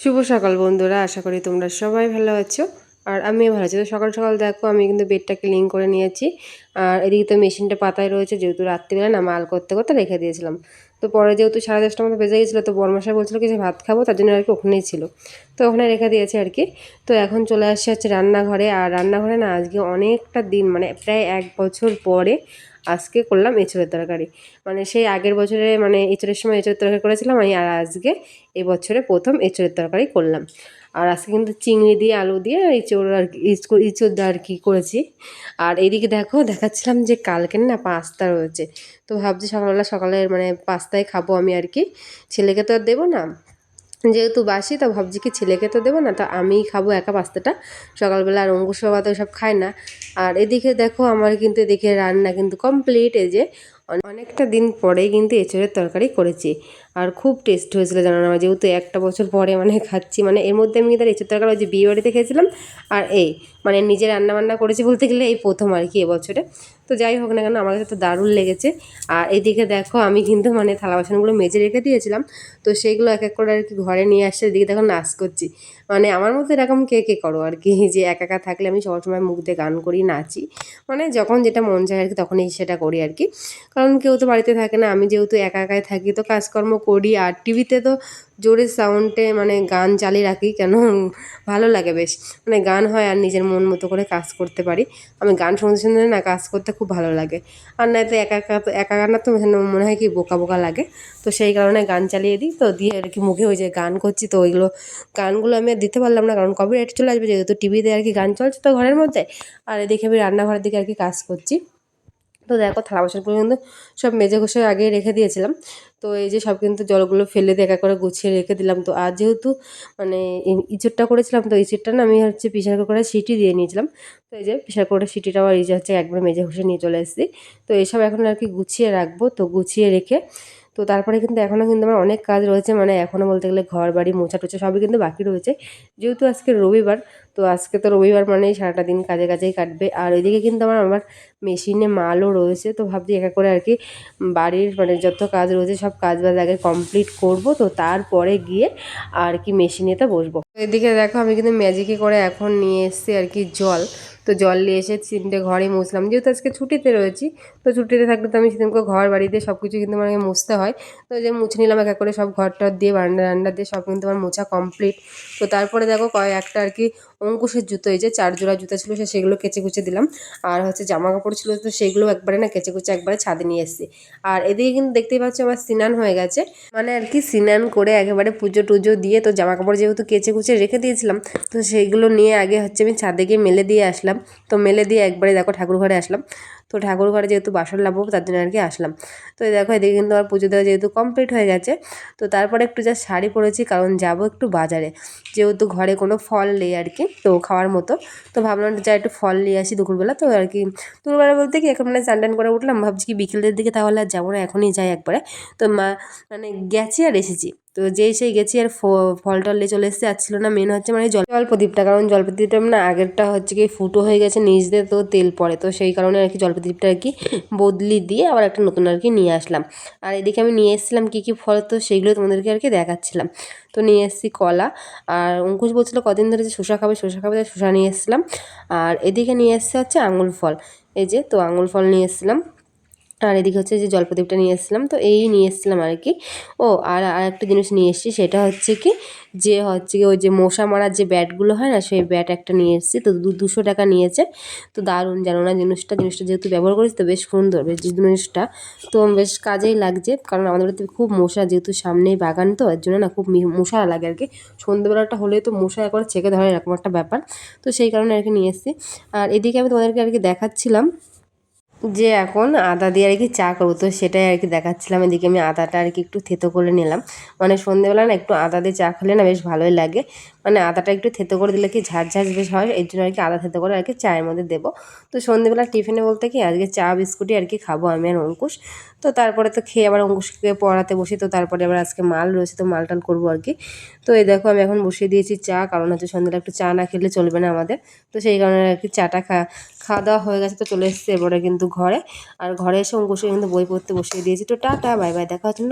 শুভ সকাল বন্ধুরা, আশা করি তোমরা সবাই ভালো আছো। আর আমিও ভালো আছি। তো সকাল সকাল দেখো, আমি কিন্তু বেডটা ক্লিন করে নিয়েছি। আর এদিকে তো মেশিনটা পাতায় রয়েছে, যেহেতু রাত্রিবেলা না মাল করতে করতে রেখে দিয়েছিলাম। তো পরে যেহেতু সাড়ে দশটার মতো বেজে গেছিল, তো বরমাসায় বলছিল কি যে ভাত খাব, তার জন্য আর কি ওখানেই ছিল। তো ওখানে রেখে দিয়েছে আর কি। তো এখন চলে আসছে হচ্ছে রান্নাঘরে। আর রান্নাঘরে না আজকে অনেকটা দিন মানে প্রায় এক বছর পরে আজকে করলাম এঁচড়ের তরকারি। মানে সেই আগের বছরে মানে এঁচড়ের সময় এঁচড়ের তরকারি করেছিলাম আমি, আর আজকে এই বছরে প্রথম এঁচড়ের তরকারি করলাম। আর আজকে কিন্তু চিংড়ি দিয়ে, আলু দিয়ে এঁচড় আর কি ইঁচড় আর কি করেছি। আর এইদিকে দেখো, দেখাচ্ছিলাম যে কালকে না পাস্তা রয়েছে। তো ভাবছি সকালবেলা সকালে মানে পাস্তায় খাব আমি আর কি। ছেলেকে তো আর দেবো না। যেহেতু বাসি, তো ভাবছি কি ছেলেকে তো দেবো না, তো আমিই খাব একা পাস্তাটা। সকালবেলা আর অঙ্কুশ বাবা তো সব খায় না। আর এদিকে দেখো, আমার কিন্তু এদিকে রান্না কিন্তু কমপ্লিট এই যে অনেকটা দিন পরেই কিন্তু এঁচড়ের তরকারি করেছি। আর খুব টেস্ট হয়েছিল, জানো না? যেহেতু একটা বছর পরে মানে খাচ্ছি মানে এর মধ্যে আমি তার এঁচড় তরকারি, ওই যে বিয়ে বাড়িতে খেয়েছিলাম, আর এই মানে নিজে রান্না বান্না করেছি বলতে গেলে এই প্রথম আর কি এবছরে। তো যাই হোক না কেন, আমার কাছে তো দারুণ লেগেছে। আর এদিকে দেখো, আমি কিন্তু মানে থালা বাসনগুলো মেজে রেখে দিয়েছিলাম, তো সেইগুলো এক এক করে আর কি ঘরে নিয়ে আসছে, এদিকে দেখো নাচ করছি। মানে আমার মতো এরকম কে কে করো আর কি, যে একা একা থাকলে আমি সবসময় মুখ দিয়ে গান করি, নাচি। মানে যখন যেটা মন চায় আর কি, তখনই সেটা করি আর কি। কারণ কেউ তো বাড়িতে থাকে না, আমি যেহেতু একা একাই থাকি, তো কাজকর্ম করি আর টিভিতে তো জোরে সাউন্ডে মানে গান চালিয়ে রাখি, কেন ভালো লাগে বেশ। মানে গান হয় আর নিজের মন মতো করে কাজ করতে পারি। আমি গান শুনতে শুনতে না কাজ করতে খুব ভালো লাগে। আর না তো একা একা তো একা গান তো মনে হয় কি বোকা বোকা লাগে। তো সেই কারণে গান চালিয়ে দিই, তো দিয়ে আর কি মুখে ওই যে গান করছি, তো ওইগুলো গানগুলো আমি আর দিতে পারলাম না, কারণ কপিরাইট চলে আসবে, যেহেতু টিভিতে আর কি গান চলছে তো ঘরের মধ্যে। আর এদিকে আমি রান্নাঘরের দিকে আর কি কাজ করছি। তো দেখো থালা বাসনগুলো কিন্তু সব মেজে ঘষে আগে রেখে দিয়েছিলাম। তো এই যে সব কিন্তু জলগুলো ফেলে দিয়ে একা করে গুছিয়ে রেখে দিলাম। তো আর যেহেতু মানে ইঁচড়টা করেছিলাম, তো ইঁচড়টা না আমি হচ্ছে প্রেশার কুকারে সিটি দিয়ে নিয়েছিলাম। তো এই যে প্রেশার কুকারের সিটিটাও এই যে হচ্ছে একবার মেজে ঘষে নিয়ে চলে এসেছি। তো এইসব এখন আর কি গুছিয়ে রাখব। তো গুছিয়ে রেখে তো তারপরে কিন্তু এখনও কিন্তু আমার অনেক কাজ রয়েছে। মানে এখনও বলতে গেলে ঘর বাড়ি মোছা টোছা সবই কিন্তু বাকি রয়েছে। যেহেতু আজকে রবিবার তো আজকে তো রবিবার মানেই সারাটা দিন কাজে কাজেই কাটবে। আর ওইদিকে কিন্তু আমার আমার মেশিনে মালও রয়েছে, তো ভাবছি একা করে আর কি বাড়ির মানে যত কাজ রয়েছে সব কাজ বাজ আগে কমপ্লিট করব, তো তারপরে গিয়ে আর কি মেশিনেতে বসবো। এদিকে দেখো আমি কিন্তু ম্যাজিকে করে এখন নিয়ে এসেছি আর কি জল। তো জল নিয়ে এসে তিনটে ঘরে মুছলাম। যেহেতু আজকে ছুটিতে রয়েছি, তো ছুটিতে থাকলে তো আমি সেদিনকে ঘর বাড়িতে সব কিছু কিন্তু আমাকে মুছতে হয়। তো যে মুছে নিলাম এক করে সব ঘর টর দিয়ে বারান্দা রান্না দিয়ে সব কিন্তু আমার মোছা কমপ্লিট তো তারপরে দেখো কয়েকটা আর কি অঙ্কুশের জুতো, এই যে চার জোড়া জুতো ছিল, সে সেগুলো কেচে কুচে দিলাম। আর হচ্ছে জামা কাপড় ছিল, তো সেগুলো একবারে না কেচে কুচে একবারে ছাদে নিয়ে এসেছি। আর এদিকে কিন্তু দেখতেই পাচ্ছি আমার স্নান হয়ে গেছে। মানে আর কি স্নান করে একেবারে পুজো টুজো দিয়ে তো জামা কাপড় যেহেতু কেচে কুচে রেখে দিয়েছিলাম, তো সেইগুলো নিয়ে আগে হচ্ছে আমি ছাদে গিয়ে মেলে দিয়ে আসলাম। তো মেলে দিয়ে একবারে দেখো ঠাকুর ঘরে আসলাম। তো ঠাকুর ঘরে যেহেতু বাসন লাভবো তার জন্য আর কি আসলাম। তো দেখো, এদিকে কিন্তু আমার পুজো দেওয়া যেহেতু কমপ্লিট হয়ে গেছে, তো তারপরে একটু যা শাড়ি পরেছি, কারণ যাব একটু বাজারে। যেহেতু ঘরে কোনো ফল নেই আর কি তো খাওয়ার মতো। তো ভাবলাম যা একটু ফল নিয়ে আসি দুপুরবেলা, তো আর কি দুপুরবেলা বলতে কি, এখন মানে চান করে উঠলাম, ভাবছি কি বিকেলের দিকে তাহলে আর যাব না, এখনই যাই একবারে। তো মা মানে গেছি আর এসেছি। তো যেই সেই গেছি আর ফল টল নিয়ে চলে এসেছে। আর না মেন হচ্ছে মানে জল প্রদীপটা কারণ জল প্রদীপটা মানে আগেরটা হচ্ছে কি ফুটো হয়ে গেছে, নিচ দিয়ে তো তেল পড়ে। তো সেই কারণে আর কি জল প্রদীপটা আর কি বদলি দিয়ে আবার একটা নতুন আর কি নিয়ে আসলাম। আর এদিকে আমি নিয়ে এসেছিলাম কী কী ফল, তো সেইগুলো তোমাদেরকে আর কি দেখাচ্ছিলাম। তো নিয়ে এসেছি কলা। আর অঙ্কুশ বলছিলো কদিন ধরে যে শসা খাবে শসা খাবে শসা নিয়ে এসেছিলাম। আর এদিকে নিয়ে এসছে হচ্ছে আঙুল ফল। এই যে তো আঙুল ফল নিয়ে এসেছিলাম। আর এদিকে হচ্ছে যে জলপ্রদীপটা নিয়ে এসেছিলাম, তো এই নিয়ে এসেছিলাম আর কি। ও, আর আর একটা জিনিস নিয়ে এসেছি, সেটা হচ্ছে কি যে হচ্ছে কি ওই যে মশা মারার যে ব্যাটগুলো হয় না, সেই ব্যাট একটা নিয়ে এসেছি, তো দুশো টাকা নিয়েছে। তো দারুণ জানো না জিনিসটা জিনিসটা যেহেতু ব্যবহার করিস তো বেশ সুন্দর, বেশ জিনিসটা। তো বেশ কাজেই লাগছে, কারণ আমাদের বাড়িতে খুব মশা, যেহেতু সামনেই বাগান, তো এর জন্য না খুব মশা লাগে আর কি। সন্ধ্যেবেলাটা হলে তো মশা একবার ছেঁকে ধরে এরকম একটা ব্যাপার, তো সেই কারণে আর কি নিয়ে এসেছি। আর এদিকে আমি তোমাদেরকে আর কি দেখাচ্ছিলাম যে এখন আদা দিয়ে আর কি চা করব, তো সেটাই আর কি দেখাচ্ছিলাম। এদিকে আমি আদাটা আর কি একটু থেতো করে নিলাম। মানে সন্ধেবেলা না একটু আদা দিয়ে চা খেলে না বেশ ভালোই লাগে। মানে আদাটা একটু থেতো করে দিলে কি ঝাঁঝ বেশ হয়, এর জন্য আর কি আদা থেতো করে আর কি চায়ের মধ্যে দেবো। তো সন্ধেবেলা টিফিনে বলতে কি আজকে চা, বিস্কুটই আর কি খাব আমি আর অঙ্কুশ। তো তারপরে তো খেয়ে আবার অঙ্কুশকে পড়াতে বসি, তো তারপরে আবার আজকে মাল রয়েছে, তো মাল টাল করব আর কি। তো এই দেখো আমি এখন বসিয়ে দিয়েছি চা, কারণ হচ্ছে সন্ধ্যাবেলা একটু চা না খেলে চলবে না আমাদের। তো সেই কারণে আর কি চাটা খা খাওয়া দাওয়া হয়ে গেছে, তো চলে এসছে, এবারে কিন্তু ঘরে। আর ঘরে এসে অঙ্কুশকে কিন্তু বই পড়তে বসিয়ে দিয়েছি। তো টাটা, বাই বাই, দেখা হচ্ছে